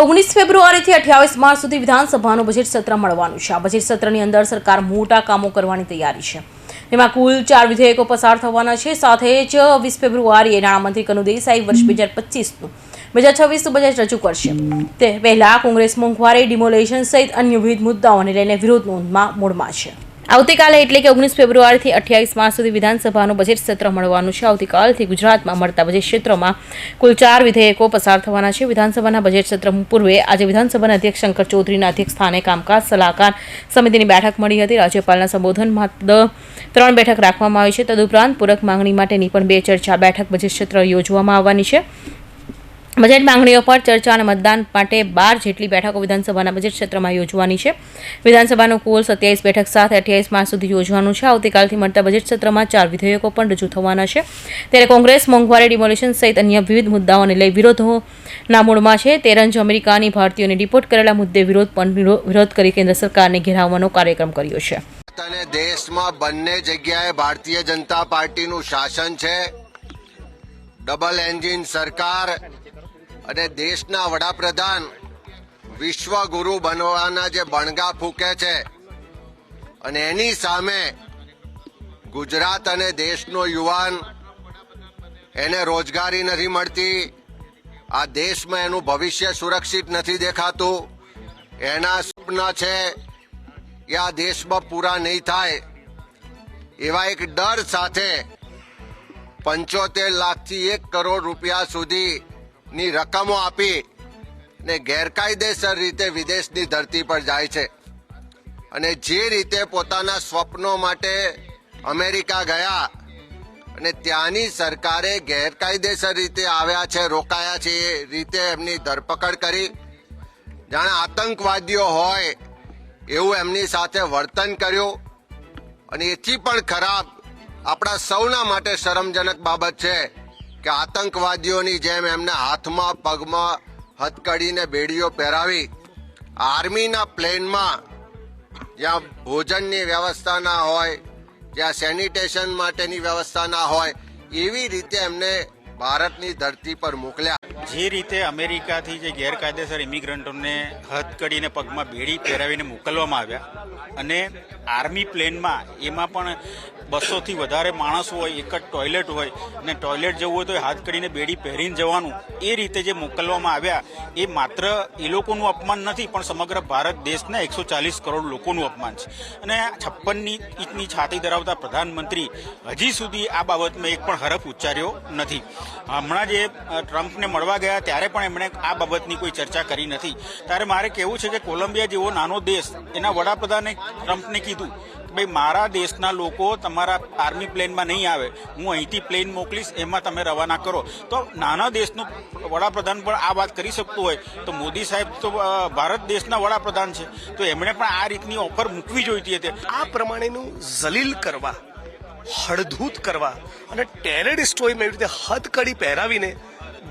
ઓગણીસ ફેબ્રુઆરીથી અઠ્યાવીસ માર્ચ સુધી વિધાનસભાનું બજેટ સત્ર મળવાનું છે. આ બજેટ સત્રની અંદર સરકાર મોટા કામો કરવાની તૈયારી છે. તેમાં કુલ ચાર વિધેયકો પસાર થવાના છે. સાથે જ વીસ ફેબ્રુઆરીએ નાણામંત્રી કનુ દેસાઈ વર્ષ બે હજાર પચીસનું બે હજાર છવ્વીસનું બજેટ રજૂ કરશે. તે પહેલાં કોંગ્રેસ મોંઘવારી, ડિમોલેશન સહિત અન્ય વિવિધ મુદ્દાઓને લઈને વિરોધ નોંધમાં મૂળમાં છે. આવતીકાલે એટલે કે ઓગણીસ ફેબ્રુઆરીથી અઠ્યાવીસ માર્ચ સુધી વિધાનસભાનું બજેટ સત્ર મળવાનું છે. આવતીકાલથી ગુજરાતમાં મળતા બજેટ ક્ષેત્રોમાં કુલ ચાર વિધેયકો પસાર થવાના છે. વિધાનસભાના બજેટ સત્ર પૂર્વે આજે વિધાનસભાના અધ્યક્ષ શંકર ચૌધરીના અધ્યક્ષ સ્થાને કામકાજ, સલાહકાર સમિતિની બેઠક મળી હતી. રાજ્યપાલના સંબોધનમાં ત્રણ બેઠક રાખવામાં આવી છે. તદુપરાંત પૂરક માંગણી માટેની પણ બે ચર્ચા બેઠક બજેટ સત્ર યોજવામાં આવવાની છે. બજેટ માંગણીઓ પર ચર્ચા અને મતદાન માટે બાર જેટલી બેઠકો વિધાનસભાના બજેટ ક્ષેત્રમાં યોજવાની છે. વિધાનસભાનું કુલ સત્યાવીસ બેઠક સાથે અઠ્યાવીસ માર્ચ સુધી યોજવાનું છે. આવતીકાલથી મળતા બજેટ સત્રમાં ચાર વિધેયકો પણ રજૂ થવાના છે. ત્યારે કોંગ્રેસ, મોંઘવારી, ડિમોલિશન સહિત અન્ય વિવિધ મુદ્દાઓને લઈ વિરોધોના મૂળમાં છે. તેરંજ અમેરિકાની ભારતીયોને ડિપોર્ટ કરેલા મુદ્દે વિરોધ પણ વિરોધ કરી કેન્દ્ર સરકારને ઘેરાવવાનો કાર્યક્રમ કર્યો છે. અને દેશમાં બંને જગ્યાએ ભારતીય જનતા પાર્ટીનું શાસન છે. ડબલ એન્જિન સરકાર અને દેશના વડાપ્રધાન વિશ્વગુરુ બનવાના જે બણગા ફૂકે છે અને એની સામે ગુજરાત અને દેશનો યુવાન એને રોજગારી નથી મળતી, આ દેશમાં એનું ભવિષ્ય સુરક્ષિત નથી દેખાતું, એના સપના છે કે આ દેશમાં પૂરા નહીં થાય, એવા એક ડર સાથે પંચોતેર લાખથી એક કરોડ રૂપિયા સુધીની રકમો આપી ને ગેરકાયદેસર રીતે વિદેશની ધરતી પર જાય છે. અને જે રીતે પોતાના સ્વપ્નો માટે અમેરિકા ગયા અને ત્યાંની સરકારે ગેરકાયદેસર રીતે આવ્યા છે, રોકાયા છે, એ રીતે એમની ધરપકડ કરી. જાણે આતંકવાદીઓ હોય એવું એમની સાથે વર્તન કર્યું. અને એથી પણ ખરાબ આપણા સૌના માટે શરમજનક બાબત છે. કે આતંકવાદીઓની જેમ એમને હાથમાં, પગમાં હથકડીને બેડીઓ પહેરાવી આર્મીના પ્લેનમાં જ્યાં ભોજનની વ્યવસ્થા ના હોય, જ્યાં સેનિટેશન માટેની વ્યવસ્થા ના હોય, એવી રીતે એમને ભારતની ધરતી પર મોકલ્યા. જે રીતે અમેરિકાથી જે ગેરકાયદેસર ઇમિગ્રન્ટોને હથકડીને પગમાં બેડી પહેરાવીને મોકલવામાં આવ્યા અને આર્મી પ્લેનમાં એમાં પણ બસોથી વધારે માણસ હોય, એક જ ટોયલેટ હોય અને ટોયલેટ જવું હોય તો હાથ કરીને બેડી પહેરીને જવાનું. એ રીતે જે મોકલવામાં આવ્યા, એ માત્ર એ લોકોનું અપમાન નથી, પણ સમગ્ર ભારત દેશના એકસો ચાલીસ કરોડ લોકોનું અપમાન છે. અને છપ્પનની ઇંચની છાતી ધરાવતા પ્રધાનમંત્રી હજી સુધી આ બાબતમાં એક પણ હરફ ઉચ્ચાર્યો નથી. હમણાં જે ટ્રમ્પને મળવા ગયા ત્યારે પણ એમણે આ બાબતની કોઈ ચર્ચા કરી નથી. ત્યારે મારે કહેવું છે કે કોલંબિયા જેવો નાનો દેશ, એના વડાપ્રધાને ટ્રમ્પને કીધું ભાઈ, મારા દેશના લોકો તમારા આર્મી પ્લેનમાં નહીં આવે. હું અહીંથી પ્લેન મોકલીશ, એમાં તમે રવાના કરો. તો નાના દેશનું વડાપ્રધાન પણ આ વાત કરી શકતું હોય. તો મોદી સાહેબ તો ભારત દેશના વડાપ્રધાન છે. તો એમણે પણ આ રીતની ઓફર મૂકવી જોઈતી હતી. આ પ્રમાણેનું જલીલ કરવા, હળધૂત કરવા અને ટેરરિસ્ટોએ એવી રીતે હથકડી પહેરાવીને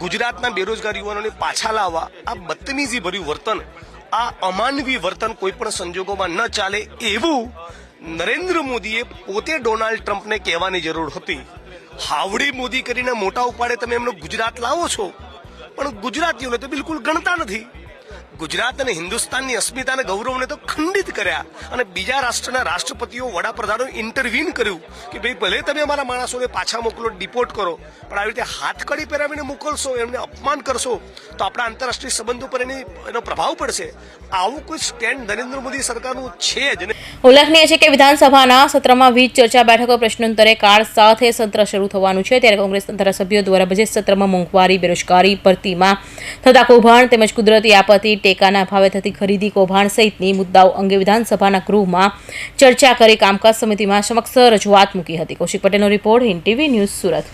ગુજરાતના બેરોજગાર યુવાનોને પાછા લાવવા, આ બદતમીજી ભર્યું વર્તન, આ અમાનવી વર્તન કોઈ પણ સંજોગોમાં ન ચાલે એવું નરેન્દ્ર મોદીએ પોતે ડોનાલ્ડ ટ્રમ્પને કહેવાની જરૂર હતી. હાવડી મોદી કરીને મોટા ઉપાડે તમે એમનો ગુજરાત લાવો છો. પણ ગુજરાતીઓને તો બિલકુલ ગણતા નથી. ગુજરાત અને હિન્દુસ્તાનની અસ્મિતા અને ગૌરવને તો ખંડિત કર્યા. અને બીજા રાષ્ટ્રના રાષ્ટ્રપતિઓ વડાપ્રધાનો ઇન્ટરવીન કર્યું કે ભાઈ, ભલે તમે અમારા માણસોને પાછા મોકલો ડિપોર્ટ કરો, પણ આવી રીતે હાથકડી પહેરાવીને મોકલશો, એમને અપમાન કરશો, તો આપણા આંતરરાષ્ટ્રીય સંબંધો પર એની, એનો પ્રભાવ પડશે. આવું કોઈ સ્ટેન્ડ નરેન્દ્ર મોદી સરકારનું છે જ ઉલ્લેખનીય છે કે વિધાનસભાના સત્રમાં વીજ ચર્ચા બેઠકો પ્રશ્નોત્તરે કાળ સાથે સત્ર શરૂ થવાનું છે. ત્યારે કોંગ્રેસ ધારાસભ્યો દ્વારા બજેટ સત્રમાં મોંઘવારી, બેરોજગારી, ભરતીમાં થતા કૌભાંડ તેમજ કુદરતી આપત્તિ ટેકાના ભાવે થતી ખરીદી કૌભાંડ સહિતની મુદ્દાઓ અંગે વિધાનસભાના ગૃહમાં ચર્ચા કરી કામકાજ સમિતિમાં સમક્ષ રજૂઆત મૂકી હતી. કૌશિક પટેલનો report Hind TV news Surat.